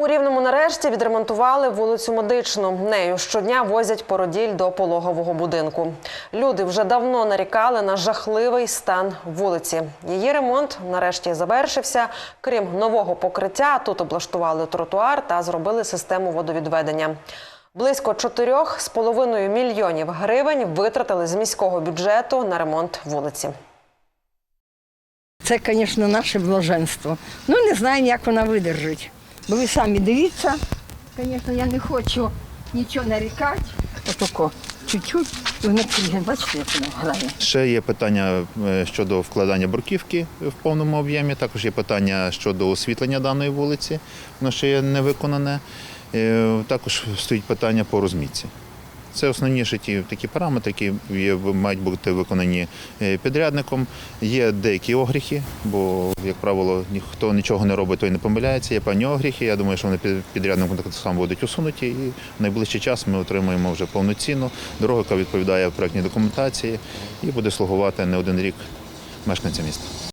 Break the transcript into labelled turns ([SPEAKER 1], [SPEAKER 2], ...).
[SPEAKER 1] У Рівному нарешті відремонтували вулицю Медичну. Нею щодня возять породіль до пологового будинку. Люди вже давно нарікали на жахливий стан вулиці. Її ремонт нарешті завершився. Крім нового покриття, тут облаштували тротуар та зробили систему водовідведення. Близько 4,5 мільйонів гривень витратили з міського бюджету на ремонт вулиці.
[SPEAKER 2] Це, звісно, наше блаженство. Ну, не знаю, як вона видержить. Бо ви самі дивіться. Звісно, я не хочу нічого нарікати. Отако, чуть-чуть. І воно крігне, бачите, як воно грає.
[SPEAKER 3] Ще є питання е, щодо вкладання бруківки в повному об'ємі. Також є питання щодо освітлення даної вулиці, воно ще є не виконане. Е, Також стоїть питання по розмітці. Це основніші ті такі параметри, які є, мають бути виконані е, підрядником. Є деякі огріхи, бо, як правило, ніхто нічого не робить, той не помиляється. Є певні огріхи. Я думаю, що вони під- підрядником так само будуть усунуті. І в найближчий час ми отримаємо вже повноцінну дорогу, яка відповідає проектній документації і буде слугувати не один рік мешканцям міста.